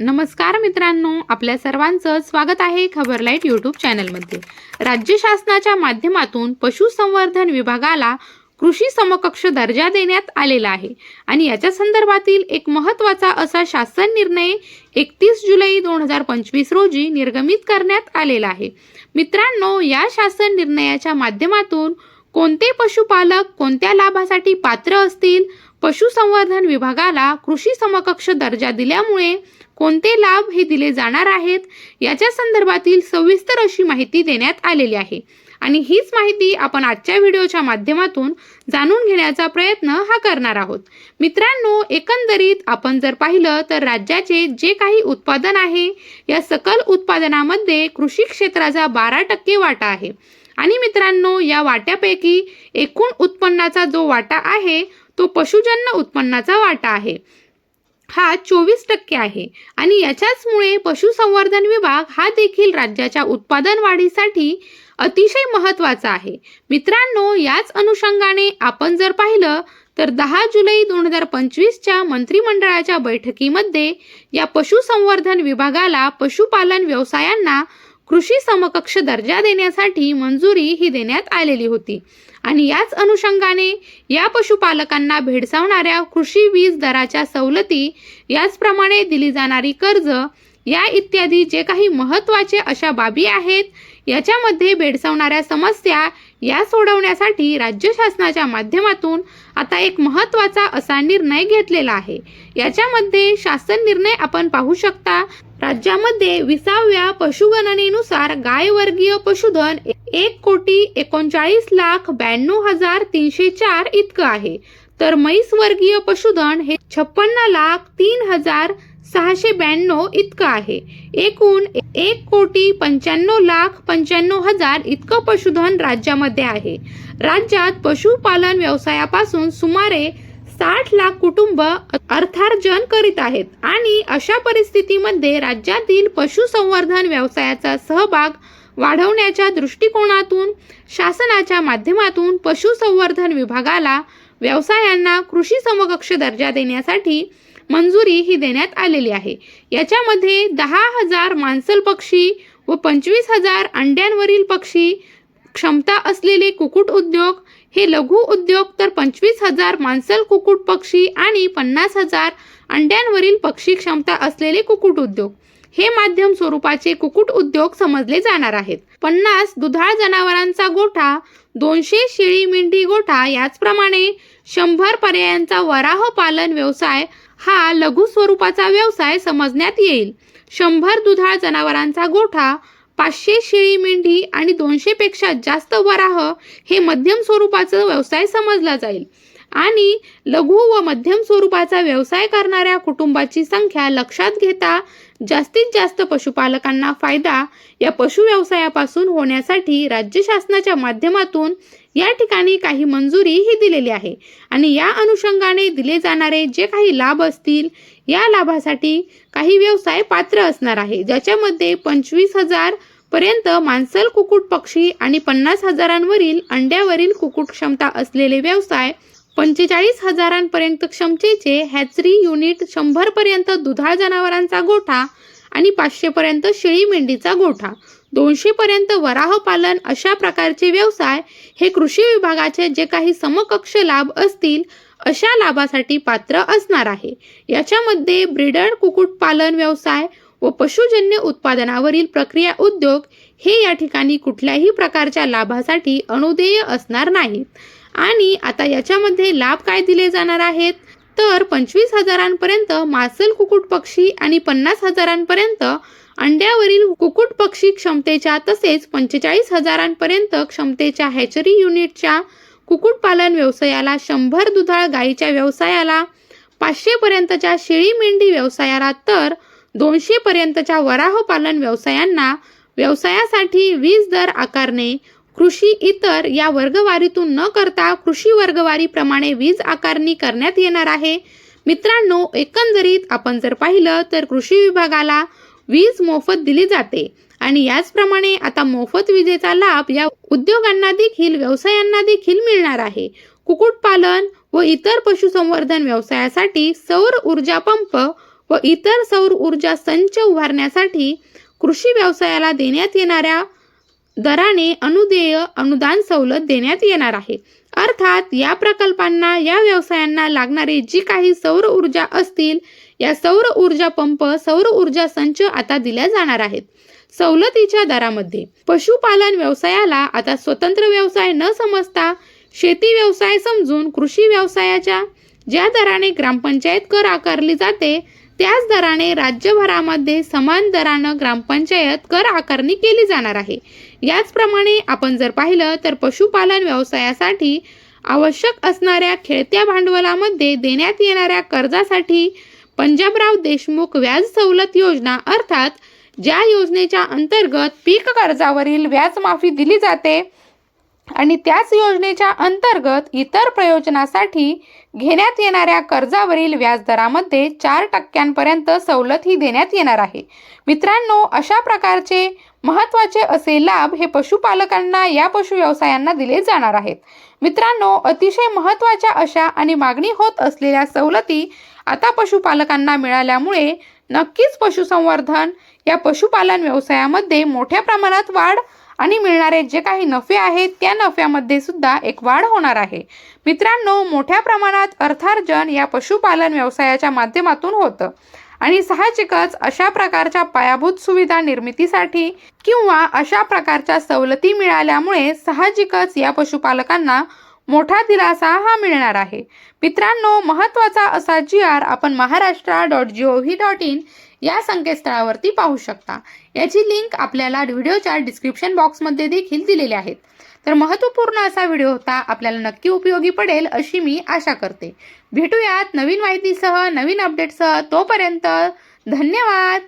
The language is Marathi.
नमस्कार मित्रांनो आपल्या सर्वांचं स्वागत आहे खबरलाईट यूट्यूब चॅनलमध्ये. राज्य शासनाच्या माध्यमातून पशुसंवर्धन विभागाला कृषी समकक्ष दर्जा देण्यात आलेला आहे आणि याच्या संदर्भातील एक महत्त्वाचा असा शासन निर्णय एकतीस जुलै दोन हजार पंचवीस रोजी निर्गमित करण्यात आलेला आहे. मित्रांनो या शासन निर्णयाच्या माध्यमातून कोणते पशुपालक कोणत्या लाभासाठी पात्र असतील? पशुसंवर्धन विभागाला कृषी समकक्ष दर्जा दिल्यामुळे कोणते लाभ हे दिले जाणार आहेत? याच्या संदर्भातील सविस्तर अशी माहिती देण्यात आलेली आहे. आणि हीच माहिती आपण आजच्या व्हिडिओच्या माध्यमातून जाणून घेण्याचा प्रयत्न हा करणार आहोत. मित्रांनो एकंदरीत आपण जर पाहिलं तर राज्याचे जे काही उत्पादन आहे या सकल उत्पादनामध्ये कृषी क्षेत्राचा बारा टक्के वाटा आहे. आणि मित्रांनो या वाट्यापैकी एकूण उत्पन्नाचा जो वाटा आहे तो पशुजन्य उत्पन्नाचा वाटा आहे. हा चोवीस टक्के आहे. आणि याच्याचमुळे पशुसंवर्धन विभाग हा देखील राज्याच्या उत्पादन वाढीसाठी अतिशय महत्त्वाचा आहे. मित्रांनो याच अनुषंगाने आपण जर पाहिलं तर दहा जुलै दोन हजार पंचवीसच्या मंत्रिमंडळाच्या बैठकीमध्ये या पशुसंवर्धन विभागाला पशुपालन व्यवसायांना कृषी समकक्ष दर्जा देण्यासाठी मंजुरी ही देण्यात आलेली होती. आणि याच अनुषंगाने या पशुपालकांना भेडसावणाऱ्या कृषी वीज दराच्या सवलती याचप्रमाणे दिली जाणारी कर्ज या इत्यादी जे काही महत्त्वाचे अशा बाबी आहेत याच्यामध्ये भेडसावणाऱ्या समस्या या सोडवण्यासाठी राज्य शासनाच्या माध्यमातून आता एक महत्त्वाचा असा निर्णय घेतलेला आहे. याच्यामध्ये शासन निर्णय आपण पाहू शकता राज्यामध्ये विसाव्या पशुगणनेनुसार गायवर्गीय पशुधन एक कोटी एकोणचाळीस लाख ब्याण्णव हजार तीनशे चार इतकं आहे. तर म्हैस वर्गीय पशुधन हे छप्पन्न लाख तीन हजार सहाशे ब्याण्णव इतकं आहे. एकूण एक कोटी पंच्याण्णव लाख पंच्याण्णव हजार इतकं पशुधन राज्यामध्ये आहे. राज्यात पशुपालन व्यवसायापासून सुमारे साठ लाख कुटुंब अर्थार्जन करीत आहेत आणि अशा परिस्थितीमध्ये राज्यातील पशुसंवर्धन व्यवसायाचा सहभाग वाढवण्याच्या दृष्टिकोनातून शासनाच्या माध्यमातून पशुसंवर्धन विभागाला व्यवसायांना कृषी समकक्ष दर्जा देण्यासाठी मंजुरी ही देण्यात आलेली आहे. याच्यामध्ये दहा हजार मांसल पक्षी व पंचवीस हजार अंड्यांवरील पक्षी क्षमता असलेले कुक्कुट उद्योग हे लघु उद्योग तर पंचवीस हजार मांसल कुक्कुट पक्षी आणि पन्नास हजार अंड्यांवरील पक्षी क्षमता असलेले कुक्कुट उद्योग. हे माध्यम स्वरूपाचे कुक्कुट उद्योग समजले जाणार आहेत. पन्नास दुधाळ जनावरांचा गोठा दोनशे शेळी मेंढी गोठा याचप्रमाणे शंभर पर्यायांचा वराह पालन व्यवसाय हा लघु स्वरूपाचा व्यवसाय समजण्यात येईल. शंभर दुधाळ जनावरांचा गोठा पाचशे शेळी मेंढी आणि दोनशेपेक्षा जास्त वराह हे मध्यम स्वरूपाचा व्यवसाय समजला जाईल. आणि लघु व मध्यम स्वरूपाचा व्यवसाय करणाऱ्या कुटुंबाची संख्या लक्षात घेता जास्तीत जास्त पशुपालकांना फायदा या पशु व्यवसायापासून होण्यासाठी राज्य शासनाच्या माध्यमातून या ठिकाणी काही मंजुरीही दिलेली आहे. आणि या अनुषंगाने दिले जाणारे जे काही लाभ असतील या लाभासाठी काही व्यवसाय पात्र असणार आहे. ज्याच्यामध्ये पंचवीस हजार पर्यंत मांसल कुक्कुट पक्षी आणि पन्नास हजारांवरील अंड्यावरील कुक्कुट क्षमता असलेले व्यवसाय पंचेचाळीस हजारांपर्यंत क्षमतेचे हॅचरी युनिट शंभरपर्यंत दुधाळ जनावरांचा गोठा आणि पाचशेपर्यंत शेळी मेंढीचा गोठा. दोनशेपर्यंत वराह पालन अशा प्रकारचे व्यवसाय हे कृषी विभागाचे जे काही समकक्ष लाभ असतील अशा लाभासाठी पात्र असणार आहे. याच्यामध्ये ब्रिडर कुक्कुटपालन व्यवसाय व पशुजन्य उत्पादनावरील प्रक्रिया उद्योग हे या ठिकाणी कुठल्याही प्रकारच्या लाभासाठी अनुदेय असणार नाहीत. आणि आता याच्यामध्ये लाभ काय दिले जाणार आहेत? तर पंचवीस हजारांपर्यंत मासल कुक्कुट पक्षी आणि पन्नास हजारांपर्यंत अंड्यावरील कुक्कुट पक्षी क्षमतेच्या तसेच पंचेचाळीस हजारांपर्यंत क्षमतेच्या हॅचरी युनिटच्या कुक्कुटपालन व्यवसायाला शंभर दुधाळ गायीच्या व्यवसायाला पाचशेपर्यंतच्या शेळी मेंढी व्यवसायाला तर दोनशेपर्यंतच्या वराहपालन व्यवसायांना व्यवसायासाठी वीज दर आकारणे कृषी इतर या वर्गवारीतून न करता कृषी वर्गवारीप्रमाणे वीज आकारणी करण्यात येणार आहे. मित्रांनो एकंदरीत आपण जर पाहिलं तर कृषी विभागाला वीज मोफत दिली जाते आणि याचप्रमाणे आता मोफत विजेचा लाभ या उद्योगांना देखील व्यवसायांना देखील मिळणार आहे. कुक्कुटपालन व इतर पशुसंवर्धन व्यवसायासाठी सौर ऊर्जा पंप व इतर सौर ऊर्जा संच उभारण्यासाठी कृषी व्यवसायाला देण्यात येणाऱ्या दराने अनुदेय अनुदान सवलत देण्यात येणार आहे. अर्थात या प्रकल्पांना या व्यवसायांना लागणारे जी काही सौर ऊर्जा असतील या सौर ऊर्जा पंप सौर ऊर्जा संच आता दिल्या जाणार आहेत. सवलतीच्या दरामध्ये पशुपालन व्यवसायाला आता स्वतंत्र व्यवसाय न समजता शेती व्यवसाय समजून कृषी व्यवसायाच्या ज्या दराने ग्रामपंचायत कर आकारली जाते त्याच दराने राज्यभरामध्ये समान दरानं ग्रामपंचायत कर आकारणी केली जाणार आहे. याचप्रमाणे आपण जर पाहिलं तर पशुपालन व्यवसायासाठी आवश्यक असणाऱ्या खेळत्या भांडवलामध्ये देण्यात येणाऱ्या कर्जासाठी पंजाबराव देशमुख व्याज सवलत योजना अर्थात ज्या योजनेच्या अंतर्गत पीक कर्जावरील व्याज माफी दिली जाते आणि त्याच योजनेच्या अंतर्गत इतर प्रयोजनासाठी घेण्यात येणाऱ्या कर्जावरील व्याजदरामध्ये चार टक्क्यांपर्यंत सवलत ही देण्यात येणार आहे. मित्रांनो अशा प्रकारचे महत्त्वाचे असे लाभ हे पशुपालकांना या पशु व्यवसायांना दिले जाणार आहेत. मित्रांनो अतिशय महत्त्वाच्या अशा आणि मागणी होत असलेल्या सवलती आता पशुपालकांना मिळाल्यामुळे नक्कीच पशुसंवर्धन या पशुपालन व्यवसायामध्ये मोठ्या प्रमाणात वाढ आणि मिळणारे जे काही नफे आहेत त्या नफ्यामध्ये सुद्धा एक वाढ होणार आहे. मित्रांनो मोठ्या प्रमाणात अर्थार्जन या पशुपालन व्यवसायाच्या माध्यमातून होतं. आणि साहजिकच अशा प्रकारच्या पायाभूत सुविधा निर्मितीसाठी किंवा अशा प्रकारच्या सवलती मिळाल्यामुळे साहजिकच या पशुपालकांना मोठा दिलासा हा मिळणार आहे. मित्रांनो महत्त्वाचा असा जी आर आपण Maharashtra dot G O V dot in या संकेतस्थळावरती पाहू शकता. याची लिंक आपल्याला व्हिडिओच्या डिस्क्रिप्शन बॉक्समध्ये देखील दिलेली आहेत. तर महत्त्वपूर्ण असा व्हिडिओ होता आपल्याला नक्की उपयोगी पडेल अशी मी आशा करते. भेटूयात नवीन माहितीसह नवीन अपडेटसह तोपर्यंत धन्यवाद!